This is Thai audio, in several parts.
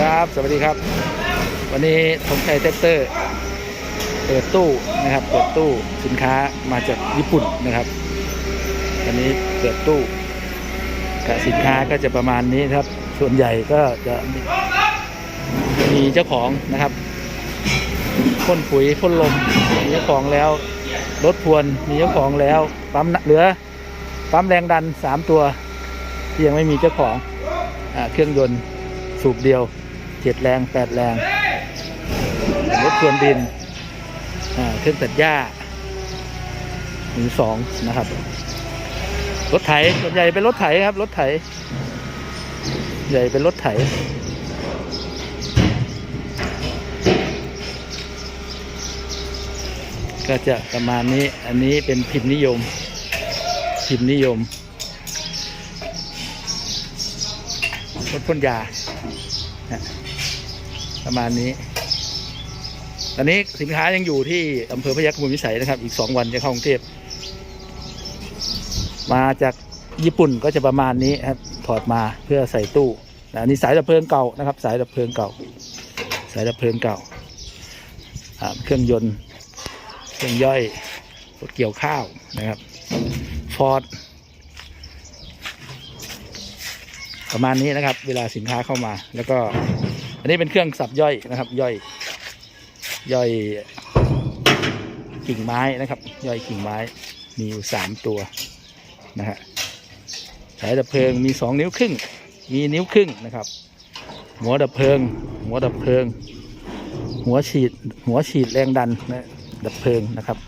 ครับ สวัสดีครับ วันนี้ธงชัยเทสเตอร์เปิดตู้นะครับ เปิดตู้สินค้ามาจากญี่ปุ่นนะครับวันนี้เปิดตู้กับสินค้าก็จะประมาณนี้ครับ ส่วนใหญ่ก็จะมีเจ้าของนะครับพ่นปุ๋ยพ่นลมมีเจ้าของแล้ว รถพวนมีเจ้าของแล้วปั๊มน้ำเหลือปั๊มแรงดันสามตัวที่ยังไม่มีเจ้าของอเครื่องยนต์สูบเดียว เจ็ดแรงแปดแรงรถพรวนดินเครื่องตัดหญ้ามือสองนะครับ รถไถส่วนใหญ่เป็นรถไถครับ รถไถ ใหญ่เป็นรถไถ ก็จะประมาณนี้ อันนี้เป็นพิมพ์นิยม พิมพ์นิยม รถพ่นยานะ ประมาณนี้ ตอนนี้สินค้ายังอยู่ที่อำเภอพยัคฆ์บุญวิสัยนะครับ อีกสองวันจะเข้ากรุงเทพมาจากญี่ปุ่นก็จะประมาณนี้ครับถอดมาเพื่อใส่ตู้นะอันนี้สายดับเพลิงเก่านะครับ สายดับเพลิงเก่า สายดับเพลิงเก่าอ่าเครื่องยนต์เครื่องย่อยรถเกี่ยวข้าวนะครับฟอร์ดประมาณนี้นะครับ เวลาสินค้าเข้ามาแล้วก็ อันนี้เป็นเครื่องสับย่อยนะครับ ย่อย ย่อยกิ่งไม้นะครับ ย่อยกิ่งไม้มีอยู่สามตัวนะฮะสายดับเพลิงมีสองนิ้วครึ่ง มีนิ้วครึ่งนะครับ หัวดับเพลิง หัวดับเพลิง หัวฉีด หัวฉีดแรงดันนะดับเพลิงนะครับ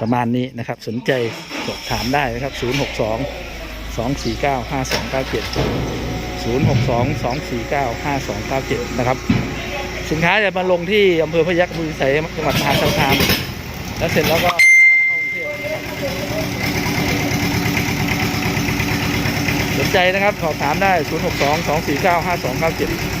ประมาณนี้นะครับ สนใจสอบถามได้นะครับ 062 249 5297 062 249 5297 นะครับ สินค้าจะมาลงที่อำเภอพยัคฆ์บุรีไสยจังหวัดมหาสารคาม แล้วเสร็จแล้วก็เข้าก็สนใจนะครับสอบถามได้ 062 249 5297